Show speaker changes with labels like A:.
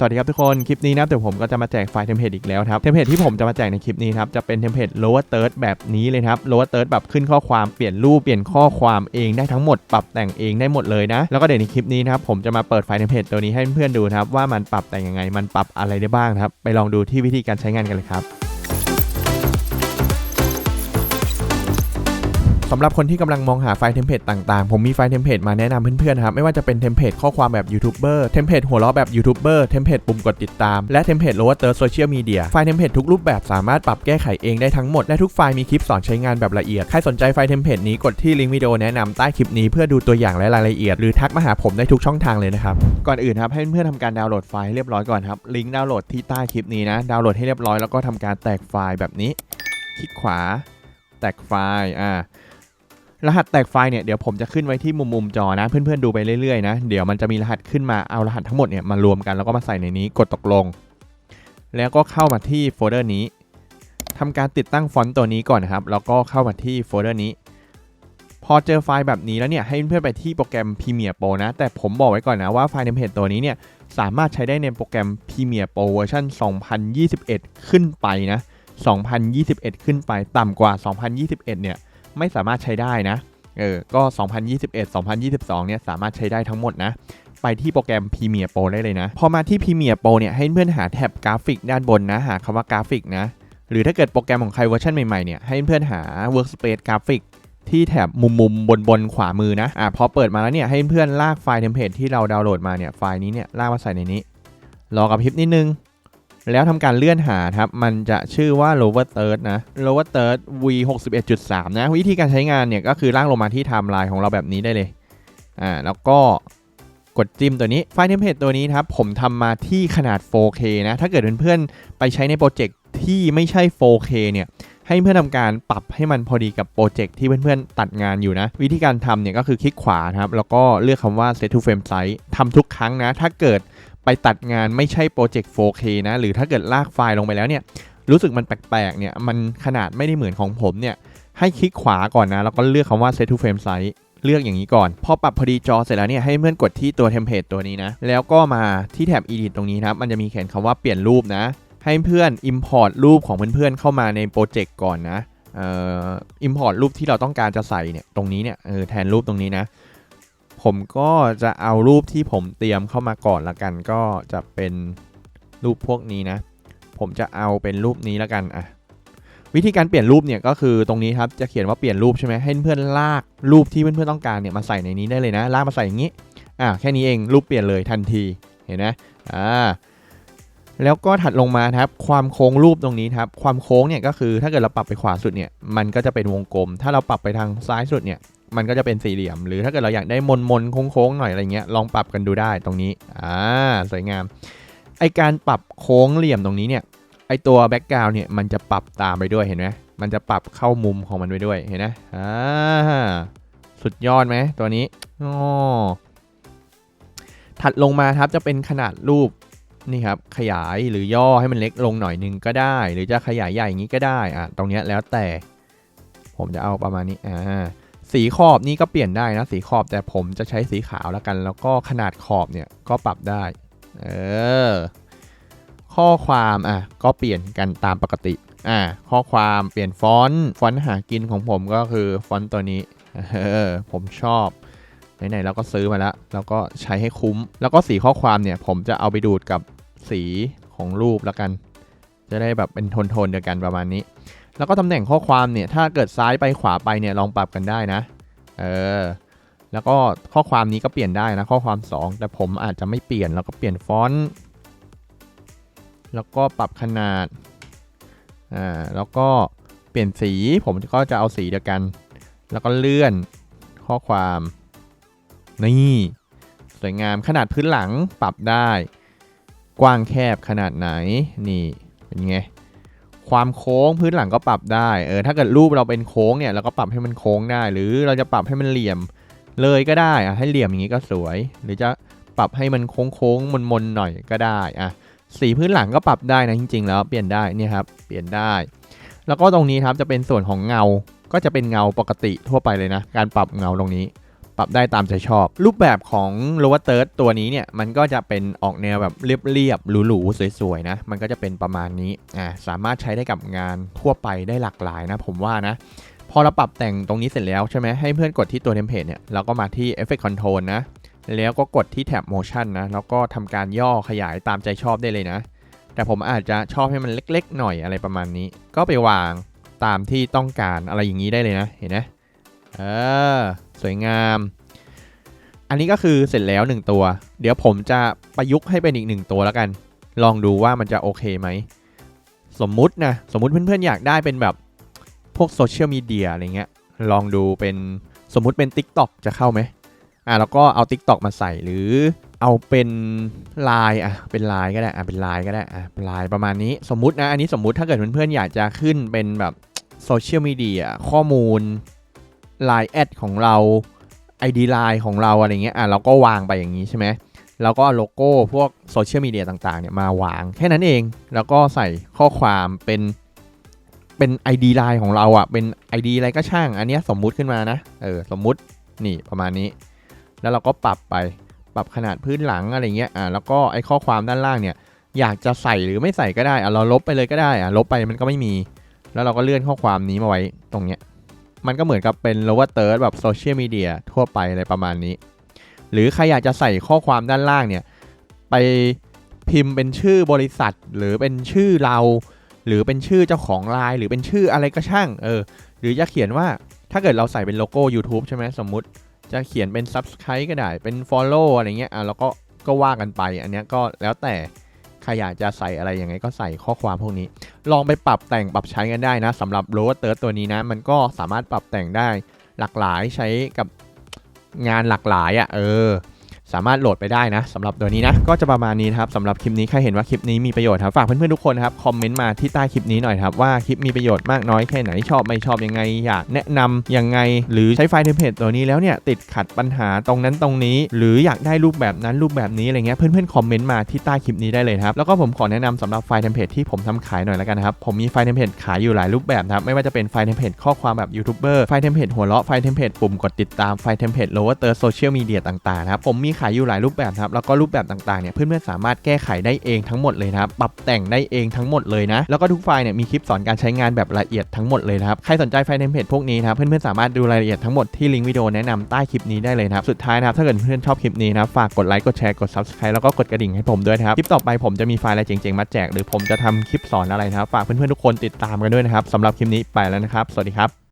A: สวัสดีครับทุกคน คลิปนี้นะเดี๋ยวผมก็จะมาแจกไฟล์เทมเพลตอีกแล้วครับ เทมเพลตที่ผมจะมาแจกในคลิปนี้ครับจะเป็นเทมเพลต lower third แบบนี้เลยครับ lower third แบบขึ้นข้อความเปลี่ยนรูปเปลี่ยนข้อความเองได้ทั้งหมดปรับแต่งเองได้หมดเลยนะ แล้วก็เดี๋ยวในคลิปนี้นะครับผมจะมาเปิดไฟล์เทมเพลตตัวนี้ให้เพื่อนๆดูครับว่ามันปรับแต่งยังไง มันปรับอะไรได้บ้างครับไปลองดูที่วิธีการใช้งานกันเลยครับ สำหรับคนที่กำลังมองหาไฟล์เทมเพลตต่างๆ ผมมีไฟล์เทมเพลตมาแนะนำเพื่อนๆครับ ไม่ว่าจะเป็นเทมเพลตข้อความแบบยูทูบเบอร์ เทมเพลตหัวเราะแบบยูทูบเบอร์ เทมเพลตปุ่มกดติดตาม และเทมเพลตโลว์เตอร์โซเชียลมีเดีย ไฟล์เทมเพลตทุกรูปแบบสามารถปรับแก้ไขเองได้ทั้งหมด และทุกไฟล์มีคลิปสอนใช้งานแบบละเอียด ใครสนใจไฟล์เทมเพลตนี้กดที่ลิงก์วิดีโอแนะนำใต้คลิปนี้เพื่อดูตัวอย่างและรายละเอียด หรือทักมาหาผมได้ทุกช่องทางเลยนะครับ ก่อนอื่นครับให้เพื่อนๆทำการดาวน์โหลดไฟล์ให้เรียบร้อยก่อนครับลิงก์ดาวน์โหลดที่ใต้คลิปนี้นะดาวน์โหลดให้เรียบร้อยแล้วก็ทำการแตกไฟล์แบบนี้ คลิกขวาแตกไฟล์อ่า รหัสแตกไฟล์เนี่ยเดี๋ยวผมจะขึ้นไว้ที่มุมมุมจอนะ เพื่อนๆดูไปเรื่อยๆนะเดี๋ยวมันจะมีรหัสขึ้นมาเอารหัสทั้งหมดเนี่ยมารวมกันแล้วก็มาใส่ในนี้กดตกลง แล้วก็เข้ามาที่โฟลเดอร์นี้ทำการติดตั้งฟอนต์ตัวนี้ก่อนนะครับ แล้วก็เข้ามาที่โฟลเดอร์นี้ พอเจอไฟล์แบบนี้แล้วเนี่ยให้เพื่อนๆไปที่โปรแกรม Premiere Pro นะ แต่ผมบอกไว้ก่อนนะว่าไฟล์เทมเพลตตัวนี้เนี่ยสามารถใช้ได้ในโปรแกรม Premiere Pro เวอร์ชัน2021 ขึ้นไปนะ 2021 ขึ้นไปต่ำกว่า 2021 เนี่ย ไม่สามารถใช้ได้นะเออก็ 2021 2022 เนี่ยสามารถใช้ได้ทั้งหมดนะ ไปที่โปรแกรม Premiere Pro ได้เลยนะ พอมาที่ Premiere Pro เนี่ยให้เพื่อนหาแท็บกราฟิกด้านบนนะ หาคำว่ากราฟิกนะ หรือถ้าเกิดโปรแกรมของใครเวอร์ชันใหม่ๆ เนี่ยให้เพื่อนหา Workspace กราฟิกที่แถบมุมมุมบนบนขวามือนะอะพอเปิดมาแล้วเนี่ยให้เพื่อนลากไฟล์เทมเพลตที่เราดาวน์โหลดมาเนี่ยไฟล์นี้เนี่ยลากมาใส่ในนี้ รอกับพริบนิดนึง แล้วทำการเลื่อนหาครับ มันจะชื่อว่า lower third นะ lower third v 61.3 นะ วิธีการใช้งานเนี่ยก็คือลากลงมาที่ไทม์ไลน์ของเราแบบนี้ได้เลย อ่า แล้วก็กดจิ้มตัวนี้ ไฟล์เทมเพลตตัวนี้นะครับ ผมทำมาที่ขนาด 4K นะ ถ้าเกิดเพื่อนๆ ไปใช้ในโปรเจกต์ที่ไม่ใช่ 4K เนี่ยให้เพื่อนทำการปรับให้มันพอดีกับโปรเจกต์ที่เพื่อนๆตัดงานอยู่นะ วิธีการทำเนี่ยก็คือคลิกขวาครับ แล้วก็เลือกคำว่า set to frame size ทำทุกครั้งนะ ถ้าเกิด ไปตัดงานไม่ใช่โปรเจกต์ 4K นะ หรือถ้าเกิดลากไฟล์ลงไปแล้วเนี่ย รู้สึกมันแปลกๆ เนี่ย มันขนาดไม่ได้เหมือนของผมเนี่ย ให้คลิกขวาก่อนนะ แล้วก็เลือกคำว่า set to frame size เลือกอย่างนี้ก่อน พอปรับพอดีจอเสร็จแล้วเนี่ยให้เพื่อนกดที่ตัวเทมเพลตตัวนี้นะ แล้วก็มาที่แท็บ edit ตรงนี้นะครับ มันจะมีเขียนคำว่าเปลี่ยนรูปนะ ให้เพื่อน import รูปของเพื่อนๆ เข้ามาในโปรเจกต์ก่อนนะ เอ่อ import รูปที่เราต้องการจะใส่เนี่ย ตรงนี้เนี่ย เออ แทนรูปตรงนี้นะ ผมก็จะเอารูปที่ผมเตรียมเข้ามาก่อนละกัน ก็จะเป็นรูปพวกนี้นะ ผมจะเอาเป็นรูปนี้ละกันอะวิธีการเปลี่ยนรูปเนี่ยก็คือตรงนี้ครับจะเขียนว่าเปลี่ยนรูปใช่ไหมให้เพื่อนลากรูปที่เพื่อนๆต้องการเนี่ยมาใส่ในนี้ได้เลยนะ ลากมาใส่อย่างนี้อ่าแค่นี้เองรูปเปลี่ยนเลยทันทีเห็นไหมอ่าแล้วก็ถัดลงมาครับความโค้งรูปตรงนี้ครับความโค้งเนี่ยก็คือถ้าเกิดเราปรับไปขวาสุดเนี่ยมันก็จะเป็นวงกลม ถ้าเราปรับไปทางซ้ายสุดเนี่ย มันก็จะเป็นสี่เหลี่ยม หรือถ้าเกิดเราอยากได้มนมนๆโค้งๆหน่อยอะไรเงี้ยลองปรับกันดูได้ตรงนี้อ่าสวยงามไอการปรับโค้งเหลี่ยมตรงนี้เนี่ยไอตัวแบ็กกราวน์เนี่ยมันจะปรับตามไปด้วยเห็นไหมมันจะปรับเข้ามุมของมันไปด้วยเห็นไหมอ่าสุดยอดไหมตัวนี้อ๋อถัดลงมาครับจะเป็นขนาดรูปนี่ครับขยายหรือย่อให้มันเล็กลงหน่อยนึงก็ได้ หรือจะขยายใหญ่อย่างนี้ก็ได้อะตรงเนี้ยแล้วแต่ ผมจะเอาประมาณนี้อ่า สีขอบนี่ก็เปลี่ยนได้นะสีขอบแต่ผมจะใช้สีขาวแล้วกัน แล้วก็ขนาดขอบเนี่ยก็ปรับได้ เออ ข้อความอะก็เปลี่ยนกันตามปกติ อ่าข้อความเปลี่ยนฟอนต์ฟอนต์หากินของผมก็คือฟอนต์ตัวนี้ เออ ผมชอบไหนๆเราก็ซื้อมาแล้วแล้วก็ใช้ให้คุ้ม แล้วก็สีข้อความเนี่ย ผมจะเอาไปดูดกับสีของรูปแล้วกัน จะได้แบบเป็นโทนๆเดียวกันประมาณนี้ แล้วก็ตำแหน่งข้อความเนี่ยถ้าเกิดซ้ายไปขวาไปเนี่ยลองปรับกันได้นะเออแล้วก็ข้อความนี้ก็เปลี่ยนได้นะข้อความ 2 แต่ผมอาจจะไม่เปลี่ยนแล้วก็เปลี่ยนฟอนต์แล้วก็ปรับขนาดอ่าแล้วก็เปลี่ยนสีผมก็จะเอาสีเดียวกัน แล้วก็เลื่อนข้อความนี่สวยงามขนาดพื้นหลังปรับได้ กว้างแคบขนาดไหนนี่เป็นไง ความโค้งพื้นหลังก็ปรับได้เออถ้าเกิดรูปเราเป็นโค้งเนี่ยเราก็ปรับให้มันโค้งได้ หรือเราจะปรับให้มันเหลี่ยมเลยก็ได้อะให้เหลี่ยมอย่างนี้ก็สวย หรือจะปรับให้มันโค้งๆมนๆหน่อยก็ได้อะสีพื้นหลังก็ปรับได้นะจริง ๆ แล้วเปลี่ยนได้นี่ครับเปลี่ยนได้ แล้วก็ตรงนี้ครับจะเป็นส่วนของเงาก็จะเป็นเงาปกติทั่วไปเลยนะ การปรับเงาตรงนี้ ปรับได้ตามใจชอบ รูปแบบของ lower third ตัวนี้เนี่ย มันก็จะเป็นออกแนวแบบเรียบๆหรูๆสวยๆนะ มันก็จะเป็นประมาณนี้อ่าสามารถใช้ได้กับงานทั่วไปได้หลากหลายนะผมว่านะพอเราปรับแต่งตรงนี้เสร็จแล้วใช่ไหมให้เพื่อนกดที่ตัวเทมเพลตเนี่ยเราก็มาที่ Effect Control นะ แล้วก็กดที่แท็บ Motion นะ แล้วก็ทำการย่อขยายตามใจชอบได้เลยนะ แต่ผมอาจจะชอบให้มันเล็กๆ หน่อยอะไรประมาณนี้ ก็ไปวางตามที่ต้องการอะไรอย่างนี้ได้เลยนะ เห็นไหม เออสวยงาม อันนี้ก็คือเสร็จแล้ว 1 ตัว เดี๋ยวผมจะประยุกต์ให้เป็นอีกหนึ่งตัวแล้วกัน ลองดูว่ามันจะโอเคไหม สมมุตินะ สมมุติเพื่อนๆอยากได้เป็นแบบพวกโซเชียลมีเดียอะไรเงี้ย ลองดูเป็นสมมุติเป็น TikTok จะเข้าไหมอะแล้วก็เอา TikTok มาใส่หรือเอาเป็นลน์อะเป็นลน์ก็ได้อะเป็นลน์ก็ได้อะเป็นไลน์ประมาณนี้สมมุตินะอันนี้สมมุติถ้าเกิดเพื่อนๆอยากจะขึ้นเป็นแบบโซเชียลมีเดียข้อมูล Line แอดของเรา ID Line ของเราอะไรเงี้ยอะเราก็วางไปอย่างนี้ใช่ไหมแล้วก็โลโก้พวกโซเชียลมีเดียต่างๆเนี่ยมาวางแค่นั้นเอง แล้วก็ใส่ข้อความเป็นเป็น ID Line ของเราอะเป็น ID อะไรก็ช่าง อันนี้สมมุติขึ้นมานะเออสมมุตินี่ประมาณนี้ แล้วเราก็ปรับไปปรับขนาดพื้นหลังอะไรเงี้ยอ่าแล้วก็ไอ้ข้อความด้านล่างเนี่ยอยากจะใส่หรือไม่ใส่ก็ได้อะเราลบไปเลยก็ได้อะลบไปมันก็ไม่มี แล้วเราก็เลื่อนข้อความนี้มาไว้ตรงเนี้ย มันก็เหมือนกับเป็น lower third แบบโซเชียลมีเดียทั่วไปอะไรประมาณนี้ หรือใครอยากจะใส่ข้อความด้านล่างเนี่ย ไปพิมพ์เป็นชื่อบริษัท หรือเป็นชื่อเรา หรือเป็นชื่อเจ้าของไลน์หรือเป็นชื่ออะไรก็ช่างเออหรือจะเขียนว่าถ้าเกิดเราใส่เป็นโลโก้ YouTube ใช่ไหมสมมุติ จะเขียนเป็น Subscribe ก็ได้เป็น Follow อะไรเงี้ยอะแล้วก็ก็ว่ากันไป อันเนี้ยก็แล้วแต่ รอยากจะใส่อะไรยังไงก็ใส่ข้อความพวกนี้ ลองไปปรับแต่งปรับใช้กันได้นะสำหรับโรสเตอร์ตัวนี้นะ มันก็สามารถปรับแต่งได้หลากหลายใช้กับงานหลากหลายอะ่ะเออ สามารถโหลดไปได้นะสำหรับตัวนี้นะ ก็จะประมาณนี้ครับสำหรับคลิปนี้ใครเห็นว่าคลิปนี้มีประโยชน์ครับฝากเพื่อนๆทุกคนนะครับคอมเมนต์มาที่ใต้คลิปนี้หน่อยครับว่าคลิปมีประโยชน์มากน้อยแค่ไหนชอบไม่ชอบยังไง อยากแนะนำยังไง หรือใช้ไฟล์เทมเพลตตัวนี้แล้วเนี่ยติดขัดปัญหาตรงนั้นตรงนี้ หรืออยากได้รูปแบบนั้นรูปแบบนี้อะไรเงี้ยเพื่อนๆคอมเมนต์มาที่ใต้คลิปนี้ได้เลยครับแล้วก็ผมขอแนะนำสำหรับไฟล์เทมเพลตที่ผมทำขายหน่อยแล้วกันครับผมมีไฟล์เทมเพลตขายอยู่หลายรูปแบบครับไม่ว่าจะเป็นไฟล์เทมเพลตข้อความแบบยูทูบเบอร์ไฟล์เทมเพลตหัวเราะไฟล์เทมเพลตปุ่มกดติดตามไฟล์เทมเพลตโลว์เตอร์โซเชียลมีเดียต่างๆครับผมมีขายอยู่หลายรูปแบบครับแล้วก็รูปแบบต่างๆเนี่ยเพื่อนๆสามารถแก้ไขได้เองทั้งหมดเลยนะครับปรับแต่งได้เองทั้งหมดเลยนะแล้วก็ทุกไฟล์เนี่ยมีคลิปสอนการใช้งานแบบละเอียดทั้งหมดเลยนะครับใครสนใจไฟล์เทมเพลตพวกนี้นะครับเพื่อนๆสามารถดูรายละเอียดทั้งหมดที่ลิงก์วิดีโอแนะนำใต้คลิปนี้ได้เลยนะครับสุดท้ายนะครับถ้าเกิดเพื่อนๆชอบคลิปนี้นะฝากกดไลค์กดแชร์กด subscribe แล้วก็กดกระดิ่งให้ผมด้วยนะครับคลิปต่อไปผมจะมีไฟล์อะไรเจ๋งๆมาแจกหรือผมจะทำคลิปสอนอะไรนะครับฝากเพื่อนๆทุกคนติดตามกันด้วยนะครับสำหรับคลิปนี้ไปแล้วนะครับ สวัสดีครับ